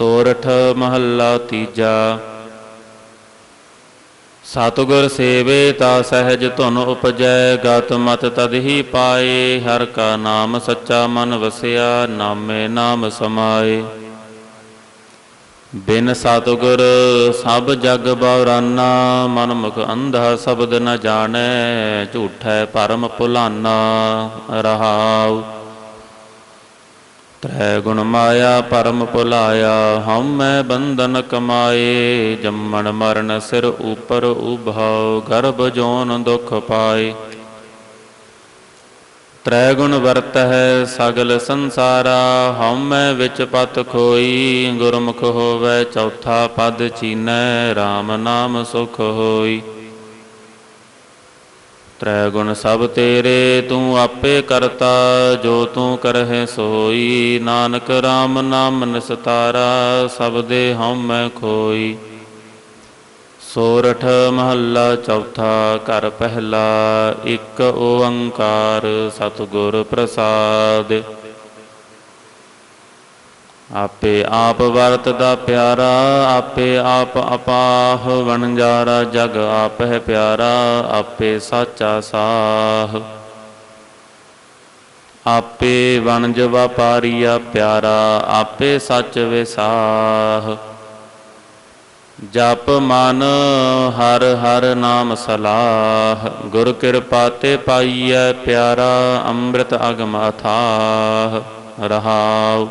ਸੋਰਠ ਮਹੱਲਾ ਤੀਜਾ। ਸਤਿਗੁਰ ਸੇਵੇ ਤਾ ਸਹਿਜ ਧੁਨ ਉਪਜੈ, ਗਤ ਮਤ ਤਦ ਹੀ ਪਾਏ, ਹਰ ਕਾ ਨਾਮ ਸੱਚਾ ਮਨ ਵਸਿਆ, ਨਾਮੇ ਨਾਮ ਸਮਾਏ। ਬਿਨ ਸਤਿਗੁਰ ਸਭ ਜਗ ਬਉਰਾਨਾ ਮਨ ਮੁਖ ਅੰਧਾ ਸ਼ਬਦ ਨ ਜਾਣੈ, ਝੂਠੈ ਭਰਮ ਭੁਲਾਨਾ ਰਹਾਉ। ਤ੍ਰੈ ਗੁਣ ਮਾਇਆ ਪਰਮ ਭੁਲਾਇਆ ਹਉਮੈ ਬੰਧਨ ਕਮਾਏ, ਜੰਮਣ ਮਰਨ ਸਿਰ ਉਪਰ ਉਭਾਉ ਗਰਭ ਜੋਨ ਦੁਖ ਪਾਏ। ਤ੍ਰੈ ਗੁਣ ਵਰਤ ਹੈ ਸਗਲ ਸੰਸਾਰਾ ਹਉਮੈ ਵਿੱਚ ਪਤ ਖੋਈ, ਗੁਰਮੁਖ ਹੋਵੇ ਚੌਥਾ ਪਦ ਚੀਨੈ RAM ਨਾਮ ਸੁਖ ਹੋਈ। ਤ੍ਰੈ ਗੁਣ ਸਭ ਤੇਰੇ ਤੂੰ ਆਪੇ ਕਰਤਾ, ਜੋ ਤੂੰ ਕਰਹਿ ਸੋਈ। ਨਾਨਕ RAM ਨਾਮ ਨਸਤਾਰਾ, ਸਭ ਦੇ ਹਉਮੈ ਖੋਈ। ਸੋਰਠ ਮਹੱਲਾ ਚੌਥਾ, ਘਰ ਪਹਿਲਾ, ਇੱਕ ਓੰਕਾਰ, ਸਤਿਗੁਰ ਪ੍ਰਸਾਦ। ਆਪੇ ਆਪ ਵਰਤ ਦਾ ਪਿਆਰਾ, ਆਪੇ ਆਪ ਅਪਾਹ ਵਣਜਾਰਾ ਜਗ ਆਪ ਹੈ ਪਿਆਰਾ, ਆਪੇ ਸਾਚਾ ਸਾਹ। ਆਪੇ ਵਣਜ ਵਪਾਰੀਆ ਪਿਆਰਾ, ਆਪੇ ਸੱਚ ਵਿਸਾਹ। ਜਪ ਮਨ ਹਰ ਹਰ ਨਾਮ ਸਲਾਹ, ਗੁਰ ਕਿਰਪਾ ਤੇ ਪਾਈਐ ਪਿਆਰਾ, ਅੰਮ੍ਰਿਤ ਅਗਮ ਅਥਾਹ ਰਹਾਉ।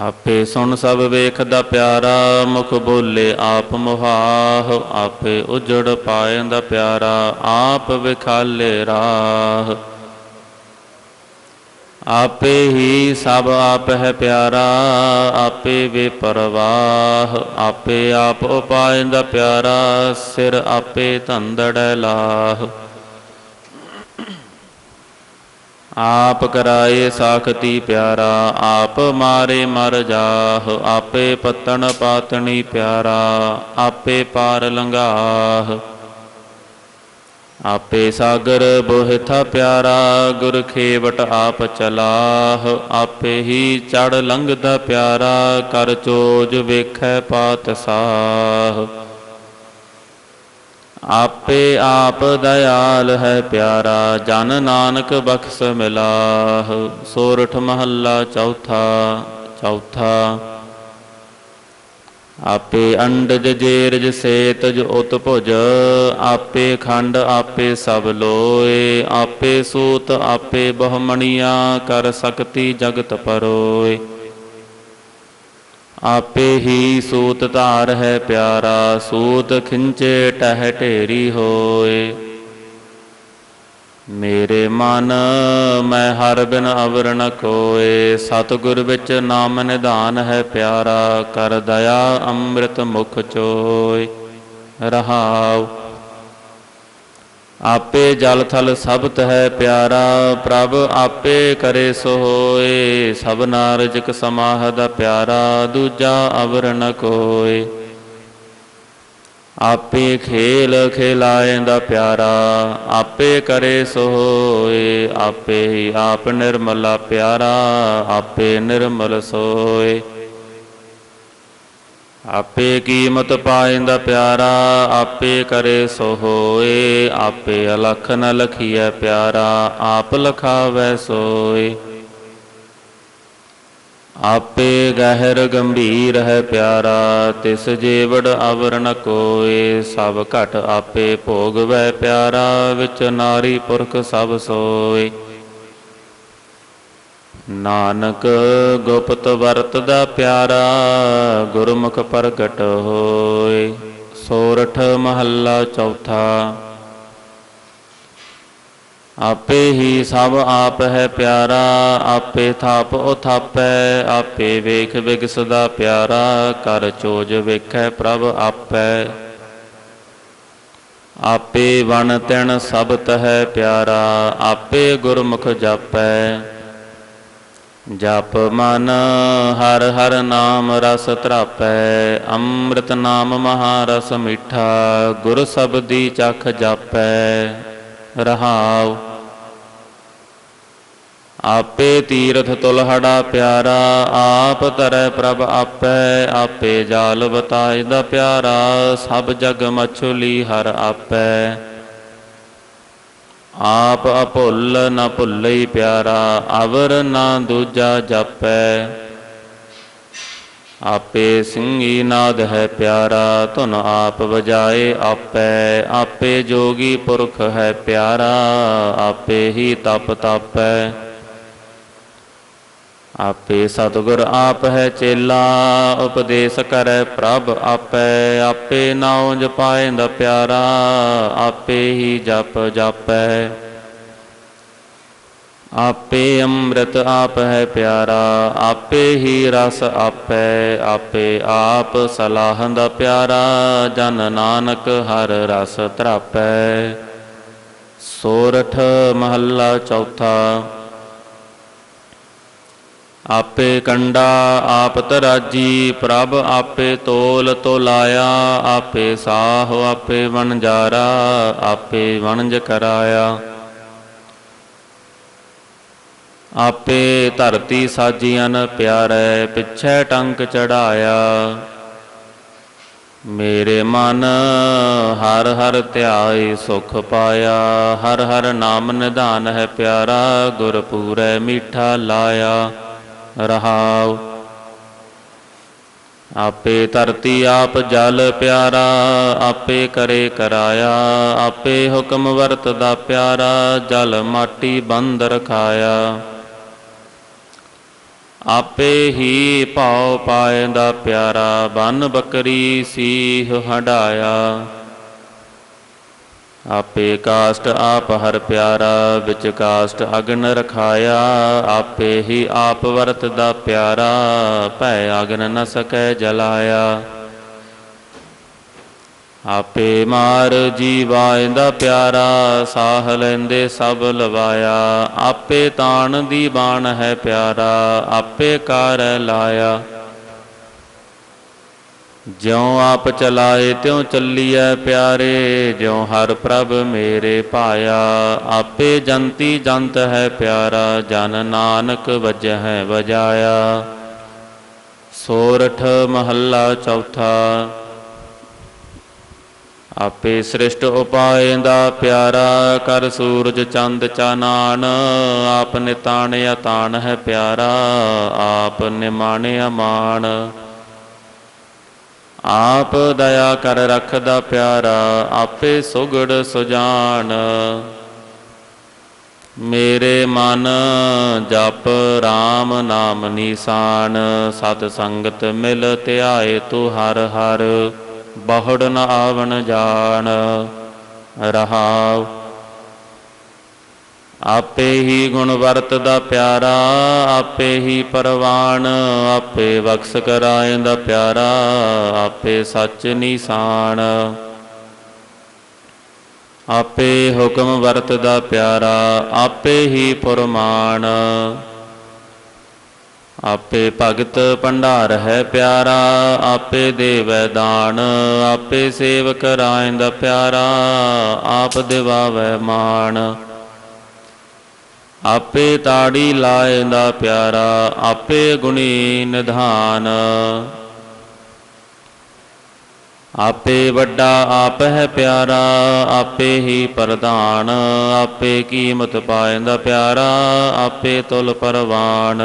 ਆਪੇ ਸੁਣ ਸਭ ਵੇਖਦਾ ਪਿਆਰਾ, ਮੁਖ ਬੋਲੇ ਆਪ ਮੁਹਾਹ, ਆਪੇ ਉਜੜ ਪਾਇੰਦਾ ਪਿਆਰਾ, ਆਪ ਵਿਖਾਲੇ ਰਾਹ। ਆਪੇ ਹੀ ਸਭ ਆਪ ਹੈ ਪਿਆਰਾ, ਆਪੇ ਵੇ ਪਰਵਾਹ, ਆਪੇ ਆਪ ਉਪਾਇੰਦਾ ਪਿਆਰਾ, ਸਿਰ ਆਪੇ ਧੰਦੜ ਲਾਹ। ਆਪ ਕਰਾਏ ਸਾਖਤੀ ਪਿਆਰਾ, ਆਪ ਮਾਰੇ ਮਰ ਜਾਹ, ਆਪੇ ਪਤਣ ਪਾਤਣੀ ਪਿਆਰਾ, ਆਪੇ ਪਾਰ ਲੰਘਾਹ। ਆਪੇ ਸਾਗਰ ਬੋਹਿਥਾ ਪਿਆਰਾ, ਗੁਰ ਖੇਵਟ ਆਪ ਚਲਾਹ, ਆਪੇ ਹੀ ਚੜ ਲੰਘਦਾ ਪਿਆਰਾ, ਕਰ ਚੋਜ ਵੇਖੈ ਪਾਤਸ਼ਾਹ ਆਪੇ ਆਪ ਦਇਆਲ ਹੈ ਪਿਆਰਾ, ਜਨ ਨਾਨਕ ਬਖਸ਼ ਮਿਲਾਹ। ਸੋਰਠ ਮਹੱਲਾ ਚੌਥਾ ਚੌਥਾ। ਆਪੇ ਅੰਡਜ ਜੇਰਜ ਸੇਤਜ ਉਤ ਭੁਜ, ਆਪੇ ਖੰਡ ਆਪੇ ਸਭ ਲੋਏ। ਆਪੇ ਸੂਤ ਆਪੇ ਬਹੁਮਣੀਆਂ, ਕਰ ਸਕਤੀ ਜਗਤ ਪਰੋਏ। ਆਪੇ ਹੀ ਸੂਤ ਧਾਰ ਹੈ ਪਿਆਰਾ, ਸੂਤ ਖਿੰਚੇ ਟਹਿ ਢੇਰੀ ਹੋਏ। ਮੇਰੇ ਮਨ, ਮੈਂ ਹਰ ਬਿਨ ਅਵਰ ਨ ਕੋਏ ਸਤਿਗੁਰ ਵਿੱਚ ਨਾਮ ਨਿਧਾਨ ਹੈ ਪਿਆਰਾ, ਕਰ ਦਇਆ ਅੰਮ੍ਰਿਤ ਮੁਖ ਚੋਏ। ਰਹਾਉ ਆਪੇ ਜਲ ਥਲ ਸਬਤ ਹੈ ਪਿਆਰਾ, ਪ੍ਰਭ ਆਪੇ ਕਰੇ ਸੋ ਹੋਏ ਸਭ ਨਾਰਜਕ ਦਾ ਪਿਆਰਾ, ਦੂਜਾ ਅਵਰ ਨ ਕੋਏ। ਆਪੇ ਖੇਲ ਖਿਲਾਏ ਦਾ ਪਿਆਰਾ, ਆਪੇ ਕਰੇ ਸੋ ਹੋਏ ਆਪੇ ਹੀ ਆਪ ਨਿਰਮਲਾ ਪਿਆਰਾ, ਆਪੇ ਨਿਰਮਲ ਸੋਏ। ਆਪੇ ਕੀਮਤ ਪਾਇੰਦਾ ਪਿਆਰਾ, ਆਪੇ ਕਰੇ ਸੋ ਹੋਏ, ਆਪੇ ਅਲਖ ਨ ਲਖੀਐ ਪਿਆਰਾ, ਆਪ ਲਖਾਵੈ ਸੋਏ। ਆਪੇ ਗਹਿਰ ਗੰਭੀਰ ਹੈ ਪਿਆਰਾ, ਤਿਸ ਜੀਵੜ ਅਵਰ ਨ ਕੋਏ, ਸਭ ਘਟ ਆਪੇ ਭੋਗਵੈ ਪਿਆਰਾ, ਵਿੱਚ ਨਾਰੀ ਪੁਰਖ ਸਭ ਸੋਏ। ਨਾਨਕ ਗੁਪਤ ਵਰਤਦਾ ਪਿਆਰਾ ਗੁਰਮੁਖ ਪ੍ਰਗਟ ਹੋਏ। ਸੋਰਠ ਮਹੱਲਾ ਚੌਥਾ। ਆਪੇ ਹੀ ਸਭ ਆਪ ਹੈ ਪਿਆਰਾ, ਆਪੇ ਥਾਪ ਉਥਾਪੈ, ਆਪੇ ਵੇਖ ਵਿਗਸਦਾ ਪਿਆਰਾ, ਕਰ ਚੋਜ ਵੇਖੈ ਪ੍ਰਭ ਆਪੈ। ਆਪੇ ਵਣ ਤਿਣ ਸਬਤ ਹੈ ਪਿਆਰਾ, ਆਪੇ ਗੁਰਮੁਖ ਜਾਪੈ। ਜਪ ਮਨ, ਹਰ ਹਰ ਨਾਮ ਰਸ ਧਰਾਪੈ, ਅੰਮ੍ਰਿਤ ਨਾਮ ਮਹਾਰਸ ਮਿੱਠਾ, ਗੁਰ ਸਬਦੀ ਚਖ ਜਾਪੈ, ਰਹਾਉ। ਆਪੇ ਤੀਰਥ ਤੁਲਹੜਾ ਪਿਆਰਾ, ਆਪ ਤਰੈ ਪ੍ਰਭ ਆਪੈ, ਆਪੇ ਜਾਲ ਬਤਾਇ ਦਾ ਪਿਆਰਾ, ਸਭ ਜਗ ਮਛੁਲੀ ਹਰ ਆਪੈ। ਆਪ ਅਭੁੱਲ ਨ ਭੁੱਲਈ ਪਿਆਰਾ, ਅਵਰ ਨਾ ਦੂਜਾ ਜਾਪੈ। ਆਪੇ ਸਿੰਘੀ ਨਾਦ ਹੈ ਪਿਆਰਾ, ਧੁਨ ਆਪ ਵਜਾਏ ਆਪੈ। ਆਪੇ ਜੋਗੀ ਪੁਰਖ ਹੈ ਪਿਆਰਾ, ਆਪੇ ਹੀ ਤਪ ਤਾਪੈ। ਆਪੇ ਸਤਿਗੁਰ ਆਪ ਹੈ ਚੇਲਾ, ਉਪਦੇਸ਼ ਕਰੈ ਪ੍ਰਭ ਆਪੈ। ਆਪੇ ਨਾਉ ਜਪਾਇਂਦਾ ਪਿਆਰਾ, ਆਪੇ ਹੀ ਜਪ ਜਾਪੈ। ਆਪੇ ਅੰਮ੍ਰਿਤ ਆਪ ਹੈ ਪਿਆਰਾ, ਆਪੇ ਹੀ ਰਸ ਆਪੈ। ਆਪੇ ਆਪ ਸਲਾਹ ਦਾ ਪਿਆਰਾ, ਜਨ ਨਾਨਕ ਹਰ ਰਸ ਤਰਾਪੈ। ਸੋਰਠ ਮਹੱਲਾ ਚੌਥਾ। ਆਪੇ ਕੰਡਾ ਆਪ ਤਰਾਜੀ ਪ੍ਰਭ ਆਪੇ ਤੋਲ ਤੋਲਾਇਆ, ਆਪੇ ਸਾਹ ਆਪੇ ਵਣਜਾਰਾ ਆਪੇ ਵਣਜ ਕਰਾਇਆ। ਆਪੇ ਧਰਤੀ ਸਾਜੀਆਂ ਪਿਆਰੈ, ਪਿਛੈ ਟੰਕ ਚੜਾਇਆ। ਮੇਰੇ ਮਨ ਹਰ ਹਰ ਧਿਆਏ ਸੁਖ ਪਾਇਆ, ਹਰ ਹਰ ਨਾਮ ਨਿਧਾਨ ਹੈ ਪਿਆਰਾ ਗੁਰ ਪੂਰੈ ਮੀਠਾ ਲਾਇਆ। ਰਹਾਉ। ਆਪੇ ਧਰਤੀ ਆਪ ਜਲ ਪਿਆਰਾ, ਆਪੇ ਕਰੇ ਕਰਾਇਆ। ਆਪੇ ਹੁਕਮ ਵਰਤਦਾ ਪਿਆਰਾ, ਜਲ ਮਾਟੀ ਬੰਦ ਰਖਾਇਆ। ਆਪੇ ਹੀ ਭਾਉ ਪਾਇਂਦਾ ਪਿਆਰਾ, ਬਨ ਬੱਕਰੀ ਸੀਹ ਹੰਡਾਇਆ ਆਪੇ ਕਾਸ਼ਟ ਆਪ ਹਰ ਪਿਆਰਾ, ਵਿੱਚ ਕਾਸ਼ਟ ਅਗਨ ਰਖਾਇਆ। ਆਪੇ ਹੀ ਆਪ ਵਰਤਦਾ ਪਿਆਰਾ, ਭੈ ਅਗਨ ਨ ਸਕੈ ਜਲਾਇਆ। ਆਪੇ ਮਾਰ ਜੀਵਾਇਂਦਾ ਪਿਆਰਾ, ਸਾਹ ਲੈਂਦੇ ਸਭ ਲਵਾਇਆ। ਆਪੇ ਤਾਣ ਦੀ ਬਾਣ ਹੈ ਪਿਆਰਾ, ਆਪੇ ਕਰ ਲਾਇਆ। ਜਿਉ ਆਪ ਚਲਾਏ ਤਿਉ ਚੱਲੀਐ ਪਿਆਰੇ, ਜਿਉ ਹਰ ਪ੍ਰਭ ਮੇਰੇ ਪਾਇਆ ਆਪੇ ਜੰਤੀ ਜੰਤ ਹੈ ਪਿਆਰਾ, ਜਨ ਨਾਨਕ ਵਜਹਿ ਵਜਾਇਆ। ਸੋਰਠ ਮਹੱਲਾ ਚੌਥਾ, ਆਪੇ ਸ੍ਰਿਸ਼ਟ ਉਪਾਏ ਦਾ ਪਿਆਰਾ, ਕਰ ਸੂਰਜ ਚੰਦ ਚਾਨਾਨ ਆਪ ਨਿਤਾਣਿਆ ਤਾਣ ਹੈ ਪਿਆਰਾ, ਆਪ ਨਿਮਾਣਿਆ ਮਾਣ। ਆਪ ਦਇਆ ਕਰ ਰੱਖਦਾ ਪਿਆਰਾ, ਆਪੇ ਸੁਗੜ ਸੁਜਾਨ। ਮੇਰੇ ਮਨ ਜਪ RAM ਨਾਮ ਨਿਸ਼ਾਨ, ਸਤ ਸੰਗਤ ਮਿਲ ਧਿਆਏ ਤੂੰ ਹਰ ਹਰ, ਬਹੁੜ ਨ ਆਵਣ ਜਾਣ। ਰਹਾਉ ਆਪੇ ਹੀ ਗੁਣ ਵਰਤ ਦਾ ਪਿਆਰਾ, ਆਪੇ ਹੀ ਪਰਵਾਨ, ਆਪੇ ਬਖਸ਼ ਕਰਾਏ ਦਾ ਪਿਆਰਾ, ਆਪੇ ਸੱਚ ਨਿਸ਼ਾਨ। ਆਪੇ ਹੁਕਮ ਵਰਤ ਦਾ ਪਿਆਰਾ, ਆਪੇ ਹੀ ਪੁਰਮਾਨ। ਆਪੇ ਭਗਤ ਭੰਡਾਰ ਹੈ ਪਿਆਰਾ, ਆਪੇ ਦੇਵੈ ਦਾਨ, ਆਪੇ ਸੇਵ ਕਰਾਏ ਦਾ ਪਿਆਰਾ, ਆਪ ਦਿਵਾਵੈ ਮਾਨ। ਆਪੇ ਤਾੜੀ ਲਾਇਂਦਾ ਪਿਆਰਾ, ਆਪੇ ਗੁਣੀ ਨਿਧਾਨ। ਆਪੇ ਵੱਡਾ ਆਪ ਹੈ ਪਿਆਰਾ, ਆਪੇ ਹੀ ਪ੍ਰਧਾਨ। ਆਪੇ ਕੀਮਤ ਪਾਇਂਦਾ ਪਿਆਰਾ, ਆਪੇ ਤੁਲ ਪਰਵਾਨ।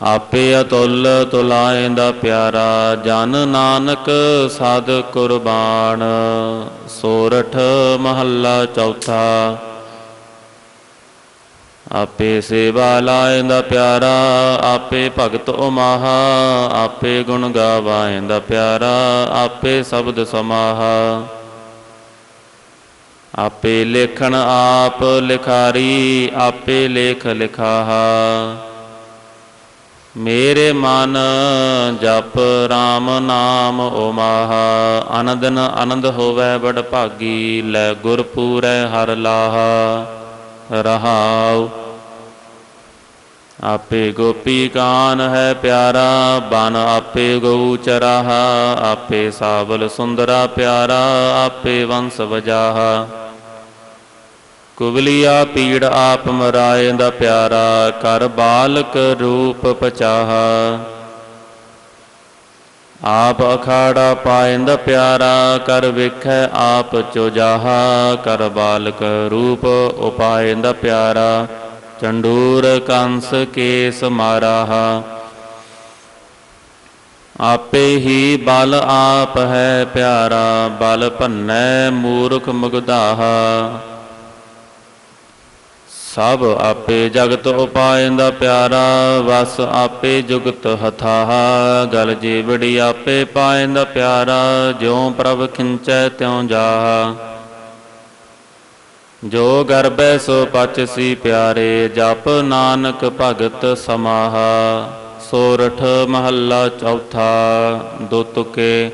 ਆਪੇ ਅਤੁੱਲ ਤੁਲਾਇਂਦਾ ਪਿਆਰਾ, ਜਨ ਨਾਨਕ ਸਦ ਕੁਰਬਾਨ। ਸੋਰਠ ਮਹੱਲਾ ਚੌਥਾ ਆਪੇ ਸੇਵਾ ਲਾਇਂਦਾ ਪਿਆਰਾ, ਆਪੇ ਭਗਤ ਉਮਾਹਾ, ਆਪੇ ਗੁਣ ਗਾਵਾਇਂਦਾ ਪਿਆਰਾ, ਆਪੇ ਸ਼ਬਦ ਸਮਾਹਾ। ਆਪੇ ਲੇਖਣ ਆਪ ਲਿਖਾਰੀ, ਆਪੇ ਲੇਖ ਲਿਖਾਹਾ। ਮੇਰੇ ਮਨ ਜਪ RAM ਨਾਮ ਓਮਾਹਾ ਅਨੰਦਨ ਆਨੰਦ ਹੋਵੇ ਬੜ ਭਾਗੀ ਲੈ ਗੁਰ ਪੂਰੈ ਹਰ ਲਾਹਾ, ਰਹਾਉ। ਆਪੇ ਗੋਪੀ ਕਾਨ ਹੈ ਪਿਆਰਾ, ਬਨ ਆਪੇ ਗਊ ਚਰਾਹਾ, ਆਪੇ ਸਾਵਲ ਸੁੰਦਰਾ ਪਿਆਰਾ, ਆਪੇ ਵੰਸ ਵਜਾਹਾ। ਕੁਬਲੀਆ ਪੀੜ ਆਪ ਮਰਾਏ ਦਾ ਪਿਆਰਾ ਕਰ ਬਾਲਕ ਰੂਪ ਪਚਾਹਾ। ਆਪ ਅਖਾੜਾ ਪਾਇੰਦ ਪਿਆਰਾ ਕਰ ਵੇਖੈ ਆਪ ਚੋਜਾਹਾ ਕਰ ਬਾਲਕ ਰੂਪ ਉਪਾਇੰਦ ਪਿਆਰਾ। ਚੰਡੂਰ ਕੰਸ ਕੇਸ ਮਾਰਾਹਾ ਆਪੇ ਹੀ ਬਲ ਆਪ ਹੈ ਪਿਆਰਾ ਬਲ ਭੰਨੈ ਮੂਰਖ ਮੁਗਧਾਹਾ ਸਭ ਆਪੇ ਜਗਤ ਉਪਾਇੰਦਾ ਪਿਆਰਾ ਵਸ ਆਪੇ ਜੁਗਤ ਹਥਾਹਾ ਗਲ ਜੀਵੜੀ ਆਪੇ ਪਾਇੰਦਾ ਪਿਆਰਾ ਜਿਉ ਪ੍ਰਭ ਖਿੰਚੈ ਤਿਉ ਜਾਹਾ ਜੋ ਗਰਬੈ ਸੋ ਪਚਸੀ ਪਿਆਰੇ, ਜਪ ਨਾਨਕ ਭਗਤ ਸਮਾਹਾ। ਸੋਰਠ ਮਹੱਲਾ ਚੌਥਾ, ਦੋ ਤੁਕੇ।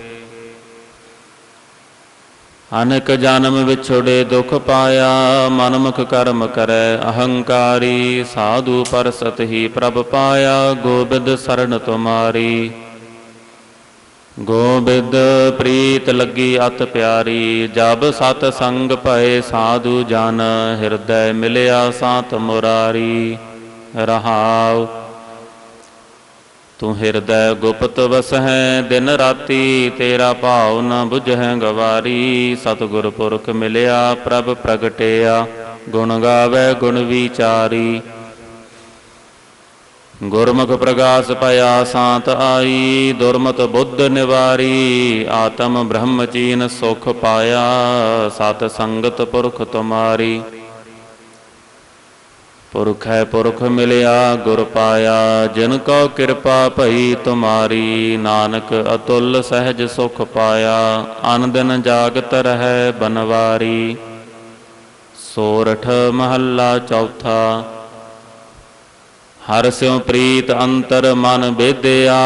ਜਨਮ ਵਿਛੋੜੇ ਦੁਖ ਪਾਇਆ, ਮਨਮੁਖ ਕਰਮ ਕਰੈ, ਅਹੰਕਾਰੀ ਸਾਧੂ ਪਰਸਤ ਹੀ ਪ੍ਰਭ ਪਾਇਆ, ਗੋਬਿੰਦ ਸਰਣ ਤੁਮਾਰੀ। ਗੋਬਿੰਦ ਪ੍ਰੀਤ ਲੱਗੀ ਅਤ ਪਿਆਰੀ, ਜਬ ਸਤ ਸੰਗ ਭਏ ਸਾਧੂ ਜਨ, ਹਿਰਦੈ ਮਿਲਿਆ ਸਾਤ ਮੁਰਾਰੀ, ਰਹਾਉ। ਤੂੰ ਹਿਰਦੈ ਗੁਪਤ ਵਸਹਿ, ਦਿਨ ਰਾਤੀ ਤੇਰਾ ਭਾਉ ਨ 부ਝੈ ਗਵਾਰੀ, ਸਤਿਗੁਰ ਪੁਰਖ ਮਿਲਿਆ ਪ੍ਰਭ ਪ੍ਰਗਟਿਆ, ਗੁਣ ਗਾਵੇ ਗੁਣ ਵਿਚਾਰੀ। ਗੁਰਮੁਖ ਪ੍ਰਗਾਸ ਭਇਆ ਸਾਤ ਆਈ, ਦੁਰਮਤ ਬੁੱਧ ਨਿਵਾਰੀ, ਆਤਮ ਬ੍ਰਹਮ ਚੀਨ ਸੁਖ ਪਾਇਆ, ਸਤ ਸੰਗਤ ਪੁਰਖ ਤੁਮਾਰੀ। ਪੁਰਖ ਹੈ ਪੁਰਖ ਮਿਲਿਆ, ਗੁਰ ਪਾਇਆ, ਜਿਨ ਕੋ ਕਿਰਪਾ ਭਈ ਤੁਮਾਰੀ, ਨਾਨਕ ਅਤੁੱਲ ਸਹਿਜ ਸੁਖ ਪਾਇਆ ਅਨ ਦਿਨ ਜਾਗਤ ਰਹੈ ਬਨਵਾਰੀ। ਸੋਰਠ ਮਹੱਲਾ ਚੌਥਾ ਹਰ ਸਿਉ ਪ੍ਰੀਤ ਅੰਤਰ ਮਨ ਬੇਦਿਆ,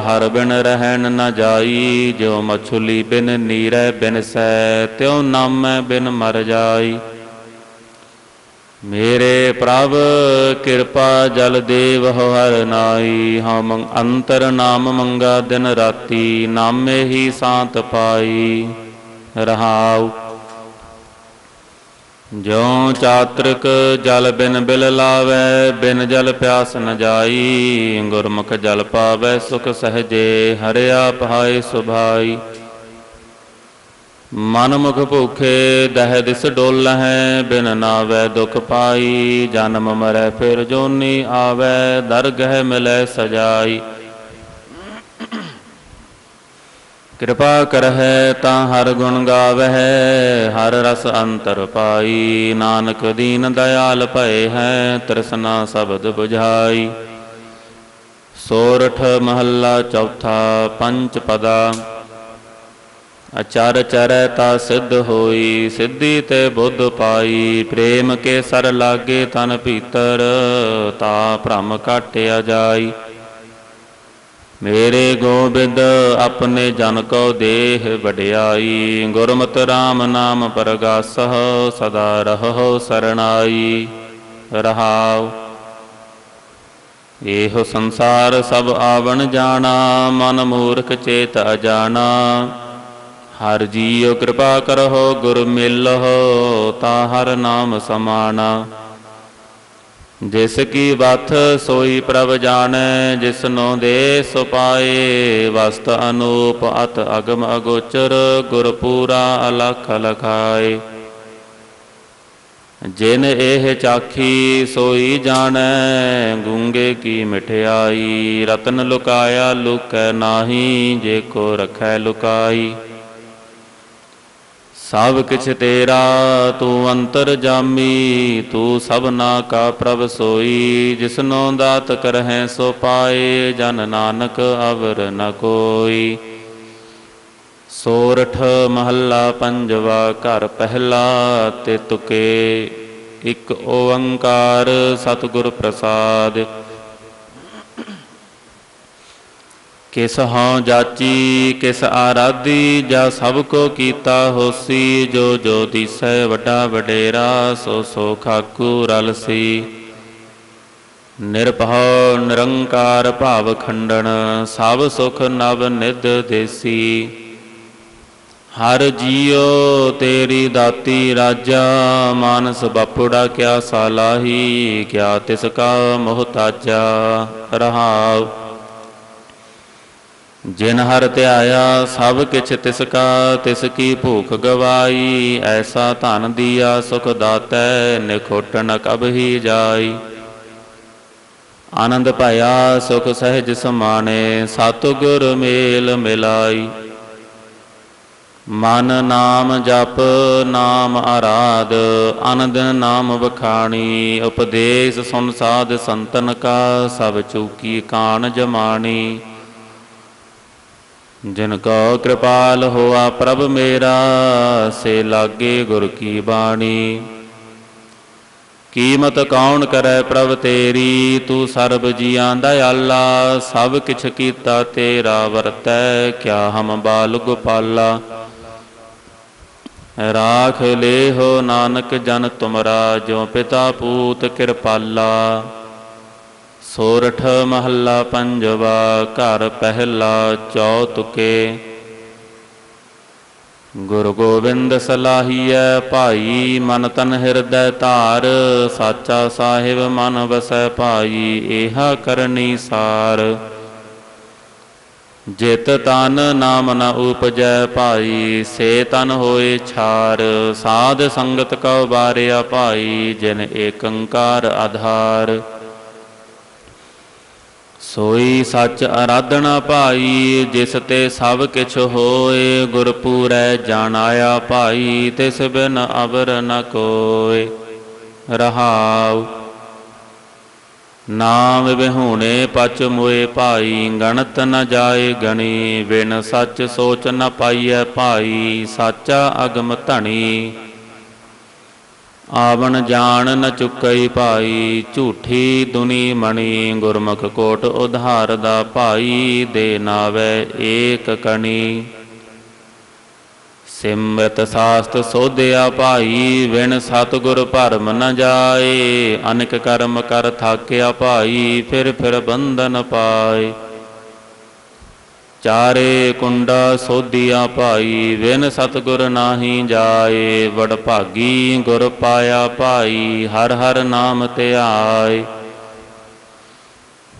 ਹਰ ਬਿਨ ਰਹਿਣ ਨ ਜਾਈ, ਜਿਉ ਮਛੁਲੀ ਬਿਨ ਨੀਰੈ ਬਿਨ ਸੈ, ਤਿਉ ਨਾਮੈ ਬਿਨ ਮਰ ਜਾਈ। ਮੇਰੇ ਪ੍ਰਭ, ਕਿਰਪਾ ਜਲ ਦੇਵ ਹਰ ਨਾਈ ਹਮ ਅੰਤਰ ਨਾਮ ਮੰਗਾ ਦਿਨ ਰਾਤੀ, ਨਾਮੇ ਹੀ ਸਾਤ ਪਾਈ। ਰਹਾਉ ਜੋ ਚਾਤ੍ਰਿਕ ਜਲ ਬਿਨ ਬਿਲ ਲਾਵੇ, ਬਿਨ ਜਲ ਪਿਆਸ ਨ ਜਾਈ, ਗੁਰਮੁਖ ਜਲ ਪਾਵੇ, ਸੁਖ ਸਹਜੇ ਹਰਿਆ ਪਹਾਏ ਸੁਭਾਈ। ਮਨ ਮੁਖ ਭੂਖੇ ਦਹਿ ਦਿਸ ਡੋਲਹਿ, ਬਿਨ ਨਾਵੇ ਦੁਖ ਪਾਈ। ਜਨਮ ਮਰੈ ਫਿਰ ਜੋਨੀ ਆਵੇ ਦਰਗਹਿ ਮਿਲੈ ਸਜਾਈ। ਕਿਰਪਾ ਕਰਹਿ ਤਾਂ ਹਰ ਗੁਣ ਗਾਵਹਿ, ਹਰ ਰਸ ਅੰਤਰ ਪਾਈ। ਨਾਨਕ ਦੀਨ ਦਇਆਲ ਭਏ ਹੈ, ਤ੍ਰਿਸ਼ਨਾ ਸ਼ਬਦ 부ਝਾਈ ਸੋਰਠ ਮਹੱਲਾ ਚੌਥਾ ਪੰਚ ਪਦਾ। ਅਚਰ ਚਰੈ ਤਾ ਸਿੱਧ ਹੋਈ, ਸਿੱਧੀ ਤੇ ਬੁੱਧ ਪਾਈ। ਪ੍ਰੇਮ ਕੇ ਸਰ ਲਾਗੇ ਤਨ ਭੀਤਰ, ਤਾ ਭ੍ਰਮ ਕਾਟਿਆ ਜਾਈ। ਮੇਰੇ ਗੋਬਿੰਦ, ਆਪਣੇ ਜਨ ਕੋ ਦੇਹ ਵਡਿਆਈ। ਗੁਰਮਤਿ RAM ਨਾਮ ਪਰਗਾਸਹ, ਸਦਾ ਰਹੋ ਸਰਣਾਈ। ਰਹਾਉ। ਇਹੋ ਸੰਸਾਰ ਸਭ ਆਵਣ ਜਾਣਾ, ਮਨ ਮੂਰਖ ਚੇਤ ਅਜਾਣਾ। ਹਰ ਜੀਉ ਕਿਰਪਾ ਕਰਹੁ ਗੁਰ ਮਿਲਹੁ, ਤਾ ਹਰ ਨਾਮ ਸਮਾਣਾ। ਜਿਸ ਕੀ ਵਥ ਸੋਈ ਪ੍ਰਭ ਜਾਣੈ, ਜਿਸਨੋ ਦੇ ਸੁਪਾਏ ਵਸਤ ਅਨੂਪ ਅਤ ਅਗਮ ਅਗੋਚਰ ਗੁਰ ਪੂਰਾ ਅਲਖ ਲਖਾਏ ਜਿਨ ਇਹ ਚਾਖੀ ਸੋਈ ਜਾਣੈ, ਗੁੰਗੇ ਕੀ ਮਠਿਆਈ। ਰਤਨ ਲੁਕਾਇਆ ਲੁਕੈ ਨਾਹੀ, ਜੇ ਕੋ ਰਖੈ ਲੁਕਾਈ। ਸਭ ਕਿਛ ਤੇਰਾ, ਤੂੰ ਅੰਤਰ ਜਾਮੀ, ਤੂੰ ਸਭਨਾ ਕਾ ਪ੍ਰਭ ਸੋਈ। ਜਿਸਨੋ ਦਾਤ ਕਰਹਿ ਸੋ ਪਾਏ, ਜਨ ਨਾਨਕ ਅਵਰ ਨ ਕੋਈ। ਸੋਰਠ ਮਹੱਲਾ ਪੰਜਵਾ, ਘਰ ਪਹਿਲਾ ਤੇ ਤੁਕੇ। ਇੱਕ ਓੰਕਾਰ ਸਤਿਗੁਰ ਪ੍ਰਸਾਦ। ਕਿਸ ਹਉ ਜਾਚੀ, ਕਿਸ ਆਰਾਧੀ ਜਾ ਸਭ ਕੋ ਕੀਤਾ ਹੋਸੀ, ਜੋ ਜੋ ਦਿਸੈ ਵੱਡਾ ਵਡੇਰਾ, ਸੋ ਸੋ ਖਾਕੂ ਰਲਸੀ। ਨਿਰਭਉ ਨਿਰੰਕਾਰ ਭਾਵ ਖੰਡਨ, ਸਭ ਸੁਖ ਨਵ ਨਿਧ ਦੇਸੀ। ਹਰ ਜੀਉ ਤੇਰੀ ਦਾਤੀ ਰਾਜਾ, ਮਾਨਸ ਬਾਪੁੜਾ ਕਿਆ ਸਾਲਾਹੀ, ਕਿਆ ਤਿਸ ਕਾ ਮੁਹਤਾਜਾ ਰਹਾਉ। ਜਿਨ ਹਰ ਧਿਆਇਆ, ਸਭ ਕਿਛ ਤਿਸ ਕਾ, ਤਿਸ ਕੀ ਭੂਖ ਗਵਾਈ। ਐਸਾ ਧਨ ਦੀਆ ਸੁਖ ਦਾਤੈ, ਨਿਖੋਟ ਨ ਹੀ ਜਾਈ। ਆਨੰਦ ਭਇਆ, ਸੁਖ ਸਹਿਜ ਸਮਾਣੇ, ਸਤਿਗੁਰ ਮੇਲ ਮਿਲਾਈ। ਮਨ ਨਾਮ ਜਪ, ਨਾਮ ਆਰਾਧ ਆਨੰਦ ਨਾਮ ਵਖਾਣੀ, ਉਪਦੇਸ਼ ਸੁਨ ਸਾਧ ਸੰਤਨ ਕਾ, ਸਭ ਚੂਕੀ ਕਾਣ ਜਮਾਣੀ। ਜਿਨ ਕੋ ਕਿਰਪਾਲ ਹੋਆ ਪ੍ਰਭ ਮੇਰਾ, ਸੇ ਲਾਗੇ ਗੁਰ ਕੀ ਬਾਣੀ। ਕੀਮਤ ਕੌਣ ਕਰੈ ਪ੍ਰਭ ਤੇਰੀ, ਤੂੰ ਸਰਬ ਜੀਆਂ ਦਇਆਲਾ ਸਭ ਕਿਛ ਕੀਤਾ ਤੇਰਾ ਵਰਤੈ, ਕਿਆ ਹਮ ਬਾਲ ਗੋਪਾਲਾ। ਰਾਖ ਲੇਹੋ ਨਾਨਕ ਜਨ ਤੁਮਰਾ ਜੋ ਪਿਤਾ ਪੂਤ ਕਿਰਪਾਲਾ। ਸੋਰਠ ਮਹੱਲਾ ਪੰਜਵਾ, ਘਰ ਪਹਿਲਾ ਚੌਤੁਕੇ। ਗੁਰੂ ਗੋਬਿੰਦ ਸਲਾਹੀਐ, ਭਾਈ ਮਨ ਤਨ ਹਿਰਦੈ ਧਾਰ, ਸਾਚਾ ਸਾਹਿਬ ਮਨ ਵਸੈ ਭਾਈ, ਏਹਾ ਕਰਨੀ ਸਾਰ। ਜਿਤ ਤਨ ਨਾਮ ਨ ਉਪਜੈ ਭਾਈ, ਸੇ ਤਨ ਹੋਏ ਛਾਰ। ਸਾਧ ਸੰਗਤ ਕਉ ਬਾਰਿਆ ਭਾਈ, ਜਿਨ ਏਕੰਕਾਰ ਆਧਾਰ। ਸੋਈ ਸੱਚ ਆਰਾਧਨਾ ਭਾਈ, ਜਿਸ ਤੇ ਸਭ ਕਿਛ ਹੋਏ, ਗੁਰਪੂਰੈ ਜਾਣਾਇਆ ਭਾਈ, ਤਿਸ ਬਿਨ ਅਵਰ ਨ ਕੋਇ ਰਹਾਉ। ਨਾਮ ਵਿਹੂਣੇ ਪਚ ਮੋਏ ਭਾਈ, ਗਣਤ ਨ ਜਾਏ ਗਣੀ, ਬਿਨ ਸੱਚ ਸੋਚ ਨ ਪਾਈਐ ਭਾਈ, ਸਾਚਾ ਅਗਮ ਧਣੀ। ਆਵਣ ਜਾਣ ਨ ਚੁੱਕਈ ਭਾਈ, ਝੂਠੀ ਦੁਨੀ ਮਣੀ ਗੁਰਮੁਖ ਕੋਟ ਉਧਾਰ ਦਾ ਭਾਈ, ਦੇ ਨਾਵੇ ਏਕ ਕਣੀ। ਸਿਮਰਤ ਸਾਸਤ ਸੋਧਿਆ ਭਾਈ ਵਿਣ ਸਤਗੁਰ ਭਰਮ ਨ ਜਾਏ। ਅਨਕ ਕਰਮ ਕਰ ਥਾਕਿਆ ਭਾਈ, ਫਿਰ ਫਿਰ ਬੰਧਨ ਪਾਏ। ਚਾਰੇ ਕੁੰਡਾ ਸੋਧਿਆ ਭਾਈ, ਵਿਨ ਸਤਗੁਰ ਨਾਹੀ ਜਾਏ, ਵਡ ਭਾਗੀ ਗੁਰ ਪਾਇਆ ਭਾਈ, ਹਰ ਹਰ ਨਾਮ ਧਿਆਏ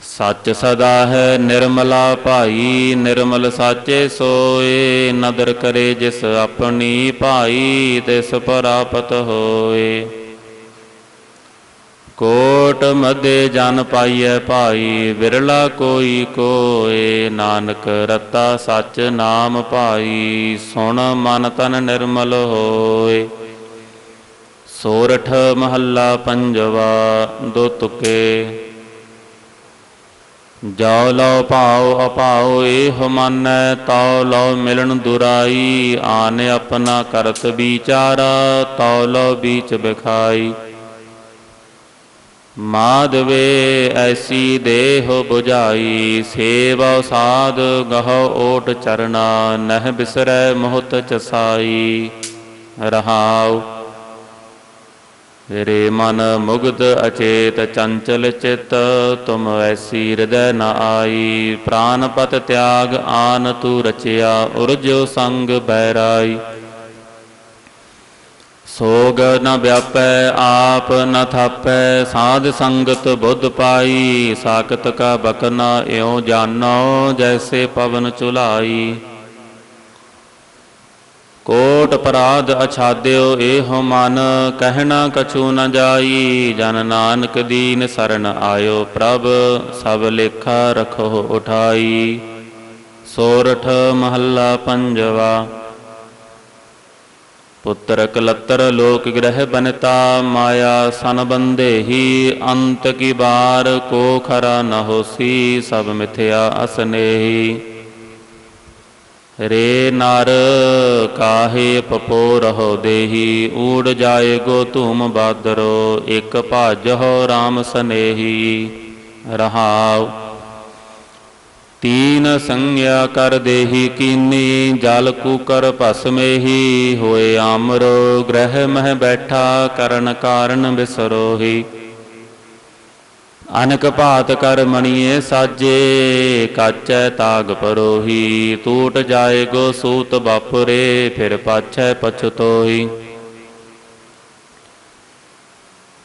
ਸੱਚ ਸਦਾ ਹੈ ਨਿਰਮਲਾ ਭਾਈ, ਨਿਰਮਲ ਸਾਚੇ ਸੋਏ, ਨਦਰ ਕਰੇ ਜਿਸ ਆਪਣੀ ਭਾਈ, ਤਿਸ ਪ੍ਰਾਪਤ ਹੋਏ। ਕੋਟ ਮਦੇ ਜਨ ਪਾਈਐ ਭਾਈ, ਵਿਰਲਾ ਕੋਈ ਕੋਏ, ਨਾਨਕ ਰਤਾ ਸੱਚ ਨਾਮ ਭਾਈ, ਸੁਣ ਮਨ ਤਨ ਨਿਰਮਲ ਹੋਏ। ਸੋਰਠ ਮਹੱਲਾ ਪੰਜਵਾ, ਦੋ ਤੁਕੇ। ਜੋ ਲੋ ਭਾਉ ਅਪਾਉ ਇਹ ਮੰਨੈ ਤਉ ਲੋ ਮਿਲਣ ਦੁਰਾਈ। ਆਨ ਆਪਣਾ ਕਰਤ ਵਿਚਾਰਾ, ਤਉ ਲੋ ਬੀਚ ਬਿਖਾਈ। ਮਾਧਵੇ ਐਸੀ ਦੇਹ 부ਝਾਈ ਸੇਵਾ ਸਾਧ ਗਹੋ ਓਟ ਚਰਨਾ ਨਹਿ ਬਿਸਰੈ ਮੋਹਤ ਚਸਾਈ। ਰਹਾਉ, ਰੇ ਮਨ ਮੁਗਧ ਅਚੇਤ, ਚੰਚਲ ਚਿਤ, ਤੁਮ ਐਸੀ ਹਿਰਦੈ ਨ ਆਈ। ਪ੍ਰਾਨਪਤ ਤਿਆਗ ਆਨ ਤੂ ਰਚਿਆ, ਉਰਜੋ ਸੰਗ ਬੈਰਾਈ ਸੋਗ ਨ ਵਿਆਪੈ, ਆਪ ਨ ਥਾਪੈ, ਸਾਧ ਸੰਗਤ ਬੁੱਧ ਪਾਈ, ਸਾਖਤ ਕਾ ਬਕਨਾ ਇਉ ਜਾਨੋ ਜੈਸੇ ਪਵਨ ਚੁਲਾਈ। ਕੋਟ ਅਪਰਾਧ ਅਛਾਦਿਓ, ਇਹੋ ਮਨ, ਕਹਿਣਾ ਕਛੂ ਨ ਜਾਈ। ਜਨ ਨਾਨਕ ਦੀਨ ਸਰਨ ਆਇਓ ਪ੍ਰਭ, ਸਭ ਲੇਖਾ ਰਖੋ ਉਠਾਈ। ਸੋਰਠ ਮਹੱਲਾ ਪੰਜਵਾ। ਪੁੱਤਰ ਕਲਤਰ ਲੋਕ ਗ੍ਰਹਿ ਬਨਤਾ, ਮਾਇਆ ਸਨ ਬੰਦੇ ਅੰਤ ਕੀ ਬਾਰ ਕੋ ਖਰਾ ਨ ਹੋਸੀ, ਸਭ ਮਿਥਿਆ ਅਸਨੇਹੀ ਰੇ ਨਰ ਕਾਹੇ ਪਪੋ ਰਹੋ ਦੇਹੀ, ਊੜ ਜਾਏ ਗੋ ਧੂਮ ਬਾਦਰੋ, ਇਕ ਭਾਜਹੁ RAM ਸਨੇਹੀ। ਰਹਾਉ ਤੀਨ ਸੰਗਿਆ ਕਰ ਦੇਹੀ, ਕੀਨੀ ਜਲ ਕੂਕਰ ਭਸਮੇਹੀ ਹੋਏ ਆਮਰੋ ਗ੍ਰਹਿ ਮਹਿ ਬੈਠਾ, ਕਰਨ ਕਾਰਨ ਬਿਸਰੋਹੀ। ਅਨਕ ਭਾਤ ਕਰ ਮਣੀਏ ਸਾਜੇ, ਕਾਚੈ ਤਾਗ ਪਰੋਹੀ। ਟੂਟ ਜਾਏ ਗੋ ਸੂਤ ਬਾਪਰੇ, ਫਿਰ ਪਾਛੈ ਪਛਤੋਈ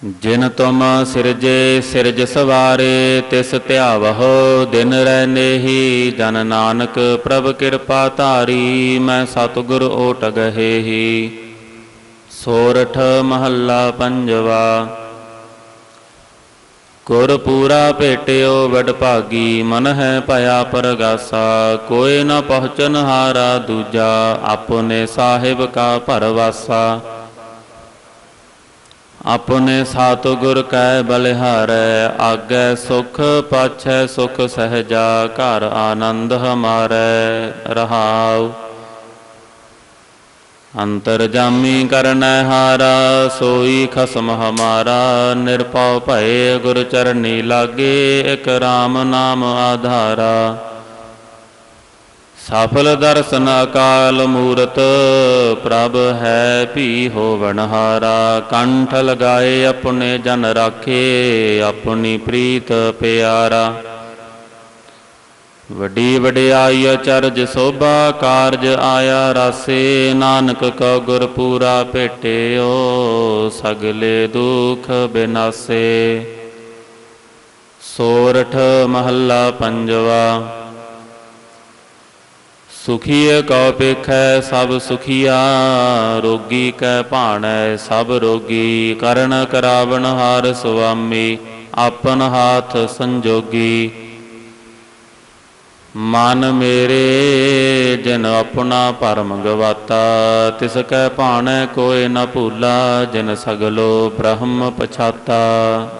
ਜਿਨ ਤੁਮ ਸਿਰਜੇ ਸਿਰਜ ਸਵਾਰੇ, ਤਿਸ ਧਿਆਵਹੁ, ਦਿਨ ਰਹਿ ਜਨ ਨਾਨਕ ਪ੍ਰਭ ਕਿਰਪਾ ਧਾਰੀ, ਮੈਂ ਸਤਿਗੁਰ ਓਟ ਗਹੇਹੀ। ਸੋਰਠ ਮਹੱਲਾ ਪੰਜਵਾ, ਗੁਰ ਪੂਰਾ ਭੇਟਿਓ ਵਡ ਭਾਗੀ, ਮਨ ਹੈ ਭਇਆ ਪਰਗਾਸਾ, ਕੋਈ ਨ ਪਹੁੰਚਨ ਹਾਰਾ ਦੂਜਾ, ਆਪਨੇ ਸਾਹਿਬ ਕਾ ਭਰਵਾਸਾ। ਆਪਣੇ ਸਤਿਗੁਰ ਕੈ ਬਲਿਹਾਰੈ, ਆਗੈ ਸੁਖ ਪਾਛੈ ਸੁਖ ਸਹਜਾ, ਘਰ ਆਨੰਦ ਹਮਾਰੈ, ਰਹਾਉ। ਅੰਤਰ ਜਾਮੀ ਕਰਨੈ ਹਾਰਾ, ਸੋਈ ਖਸਮ ਹਮਾਰਾ ਨਿਰਪਉ ਭਏ ਗੁਰ ਚਰਨੀ ਲਾਗੇ, ਇਕ RAM ਨਾਮ ਆਧਾਰਾ। ਸਫਲ ਦਰਸ਼ਨ ਅਕਾਲ ਮੂਰਤ, ਪ੍ਰਭ ਹੈ ਭੀ ਹੋਵਨਹਾਰਾ ਕੰਠ ਲਗਾਏ ਆਪਣੇ ਜਨ ਰਾਖੇ, ਆਪਣੀ ਪ੍ਰੀਤ ਪਿਆਰਾ। ਵੱਡੀ ਵਡਿਆਈ ਅਚਰਜ ਸੋਭਾ ਕਾਰਜ ਆਇਆ ਰਾਸੇ। ਨਾਨਕ ਕਉ ਗੁਰ ਪੂਰਾ ਭੇਟਿਓ, ਸਗਲੇ ਦੁਖ ਬਿਨਾਸੇ। ਸੋਰਠ ਮਹੱਲਾ ਪੰਜਵਾ। ਸੁਖੀਏ ਕਉ ਪੇਖੈ ਸਭ ਸੁਖੀਆ, ਰੋਗੀ ਕੈ ਭਾਣੈ ਸਭ ਰੋਗੀ। ਕਰਨ ਕਰਾਵਣ ਹਾਰ ਸੁਆਮੀ, ਆਪਨ ਹਾਥ ਸੰਜੋਗੀ। ਮਨ ਮੇਰੇ, ਜਿਨ ਆਪਣਾ ਪਰਮ ਗਵਾਤਾ, ਤਿਸ ਕੈ ਭਾਣੈ ਕੋਇ ਨ ਭੂਲਾ, ਜਿਨ ਸਗਲੋ ਬ੍ਰਹਮ ਪਛਾਤਾ।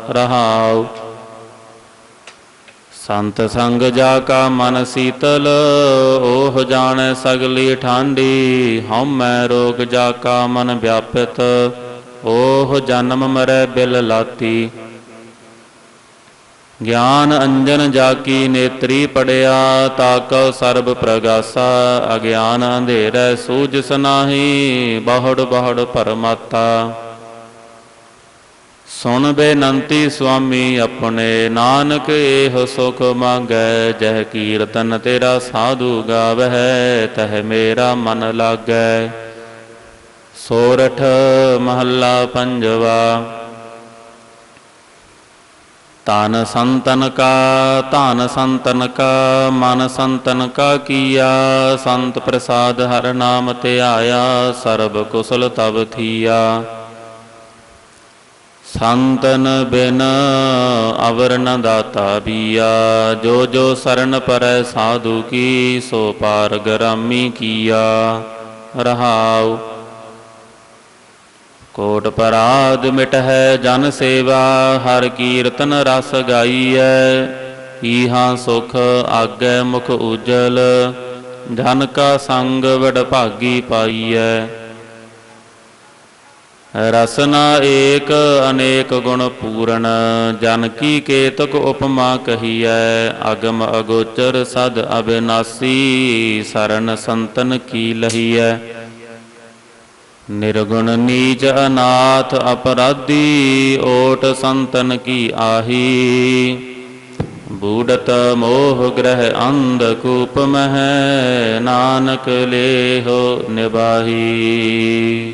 ਰਹਾਉ। ਸੰਤ ਸੰਗ ਜਾ ਕਾ ਮਨ ਸੀਤਲ, ਓਹ ਜਾਣੈ ਸਗਲੀ ਠਾਂਡੀ, ਹਉਮੈ ਰੋਗ ਜਾ ਕਾ ਮਨ ਵਿਆਪਿਤ, ਓਹ ਜਨਮ ਮਰੈ ਬਿਲ ਲਾਤੀ। ਗਿਆਨ ਅੰਜਨ ਜਾ ਕੀ ਨੇਤਰੀ ਪੜਿਆ ਤਾਕਉ ਸਰਬ ਪ੍ਰਗਾਸਾ, ਅਗਿਆਨ ਅੰਧੇਰੈ ਸੂਝ ਸਨਾਹੀ, ਬਹੁੜ ਬਹੁੜ ਪਰਮਾਤਾ। ਸੁਣ ਬੇਨੰਤੀ ਸੁਆਮੀ ਆਪਣੇ ਨਾਨਕ ਇਹ ਸੁਖ ਮੰਗੈ, ਜਹ ਕੀਰਤਨ ਤੇਰਾ ਸਾਧੂ ਗਾਵਹਿ, ਤਹ ਮੇਰਾ ਮਨ ਲਾਗੈ। ਸੋਰਠ ਮਹੱਲਾ ਪੰਜਵਾ ਤਨ ਸੰਤਨ ਕਾ, ਧਨ ਸੰਤਨ ਕਾ, ਮਨ ਸੰਤਨ ਕਾ ਕੀਆ, ਸੰਤ ਪ੍ਰਸਾਦ ਹਰ ਨਾਮ ਤੇ ਆਇਆ, ਸਰਬ ਕੁਸਲ ਤਬ ਥੀਆ। ਸੰਤਨ ਬਿਨ ਅਵਰ ਨ ਦਾਤਾ ਬੀਆ, ਜੋ ਜੋ ਸਰਨ ਪਰੈ ਸਾਧੂ ਕੀ, ਸੋ ਪਾਰ ਗਰਾਮੀ ਕੀਆ। ਰਹਾਉ, ਕੋਟ ਪਰਾਧ ਮਿਟਹਿ ਜਨ ਸੇਵਾ, ਹਰ ਕੀਰਤਨ ਰਸ ਗਾਈਐ। ਈਹਾਂ ਸੁਖ ਆਗੈ ਮੁਖ ਉਜਲ ਧਨ ਕਾ ਸੰਗ ਵਡ ਭਾਗੀ ਪਾਈਐ। ਰਸਨਾ ਏਕ ਅਨੇਕ ਗੁਣ ਪੂਰਨ, ਜਨ ਕੀ ਕੇਤਕ ਉਪਮਾ ਕਹੀਐ, ਅਗਮ ਅਗੋਚਰ ਸਦ ਅਬਿਨਾਸੀ, ਸਰਨ ਸੰਤਨ ਕੀ ਲਹੀਐ। ਨਿਰਗੁਣ ਨੀਚ ਅਨਾਥ ਅਪਰਾਧੀ, ਓਟ ਸੰਤਨ ਕੀ ਆਹੀ। ਬੂੜਤ ਮੋਹ ਗ੍ਰਹਿ ਅੰਧ ਕੂਪ ਮਹਿ, ਨਾਨਕ ਲੇਹੋ ਨਿਬਾਹੀ